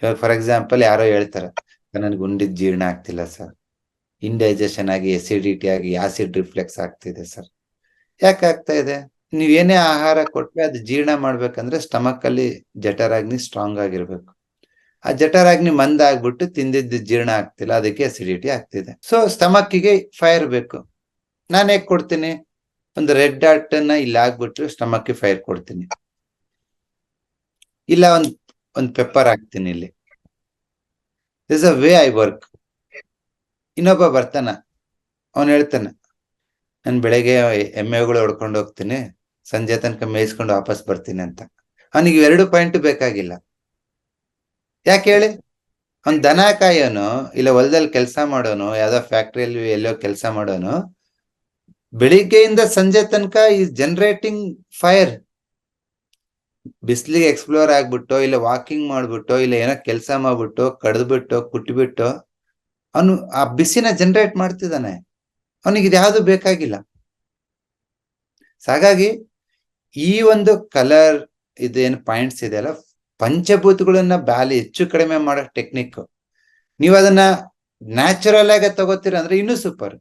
ಇವಾಗ for example ಯಾರೋ ಹೇಳ್ತಾರೆ ನನ್ಗೆ ಉಂಡಿದ್ ಜೀರ್ಣ ಆಗ್ತಿಲ್ಲ ಸರ್ ಇಂಡೈಜೆಷನ್ ಆಗಿ ಎಸಿಡಿಟಿ ಆಗಿ ಆಸಿಡ್ ರಿಫ್ಲೆಕ್ಸ್ ಆಗ್ತಿದೆ ಸರ್ ಯಾಕೆ ಆಗ್ತಾ ಇದೆ? ನೀವ್ ಏನೇ ಆಹಾರ ಕೊಟ್ರೆ ಅದು ಜೀರ್ಣ ಮಾಡ್ಬೇಕಂದ್ರೆ ಸ್ಟಮಕ್ ಅಲ್ಲಿ ಜಠರಾಗ್ನಿ ಸ್ಟ್ರಾಂಗ್ ಆಗಿರ್ಬೇಕು. ಆ ಜಠರಾಗ್ನಿ ಮಂದ ಆಗ್ಬಿಟ್ಟು ತಿಂದಿದ್ದು ಜೀರ್ಣ ಆಗ್ತಿಲ್ಲ, ಅದಕ್ಕೆ ಅಸಿಡಿಟಿ ಆಗ್ತಿದೆ. ಸೊ ಸ್ಟಮಕ್ಕಿಗೆ ಫೈರ್ ಬೇಕು. ನಾನು ಹೇಗ್ ಕೊಡ್ತೀನಿ? ಒಂದು ರೆಡ್ ಡಾಟ್ ಅನ್ನ ಇಲ್ಲಿ ಹಾಕ್ಬಿಟ್ಟು ಸ್ಟಮಕ್ ಫೈರ್ ಕೊಡ್ತೀನಿ. ಇಲ್ಲ ಒಂದ್ ಒಂದ್ ಪೆಪ್ಪರ್ ಹಾಕ್ತೀನಿ ಇಲ್ಲಿ. This a way I work ಇನ್ನೊಬ್ಬ ಬರ್ತಾನ. ಅವನು ಹೇಳ್ತಾನೆ, ನಾನು ಬೆಳಗ್ಗೆ ಎಮ್ಮೆಗಳು ಹೊಡ್ಕೊಂಡು ಹೋಗ್ತೀನಿ. ಸಂಜೆ ತನಕ ಮೇಯಿಸ್ಕೊಂಡು ವಾಪಸ್ ಬರ್ತೀನಿ ಅಂತ. ಅವನಿಗೆ ಎರಡು ಪಾಯಿಂಟ್ ಬೇಕಾಗಿಲ್ಲ. ಯಾಕೆ ಹೇಳಿ? ಅವ್ನ್ ದನ ಕಾಯೋನು, ಇಲ್ಲ ಹೊಲದಲ್ಲಿ ಕೆಲಸ ಮಾಡೋನು, ಯಾವ್ದೋ ಫ್ಯಾಕ್ಟ್ರಿಯಲ್ಲಿ ಎಲ್ಲೋ ಕೆಲಸ ಮಾಡೋನು, ಬೆಳಿಗ್ಗೆಯಿಂದ ಸಂಜೆ ತನಕ ಈ ಜನರೇಟಿಂಗ್ ಫೈರ್ ಬಿಸಿಲಿಗೆ ಎಕ್ಸ್ಪ್ಲೋರ್ ಆಗ್ಬಿಟ್ಟು, ಇಲ್ಲ ವಾಕಿಂಗ್ ಮಾಡ್ಬಿಟ್ಟು, ಇಲ್ಲ ಏನೋ ಕೆಲಸ ಮಾಡ್ಬಿಟ್ಟು, ಕಡ್ದ್ಬಿಟ್ಟು, ಕುಟ್ಬಿಟ್ಟು, ಅವನು ಆ ಬಿಸಿನ ಜನರೇಟ್ ಮಾಡ್ತಿದ್ದಾನೆ. ಅವನಿಗೆ ಇದ್ಯಾವುದು ಬೇಕಾಗಿಲ್ಲ. ಹಾಗಾಗಿ ಈ ಒಂದು ಕಲರ್ ಇದೇನು ಪಾಯಿಂಟ್ಸ್ ಇದೆ ಅಲ್ಲ ಪಂಚಭೂತಗಳನ್ನ ಬ್ಯಾಲಿ ಹೆಚ್ಚು ಕಡಿಮೆ ಮಾಡೋ ಟೆಕ್ನಿಕ್ ನೀವು ಅದನ್ನ ನ್ಯಾಚುರಲ್ ಆಗಿ ತಗೋತೀರ ಅಂದ್ರೆ ಇನ್ನೂ ಸೂಪರ್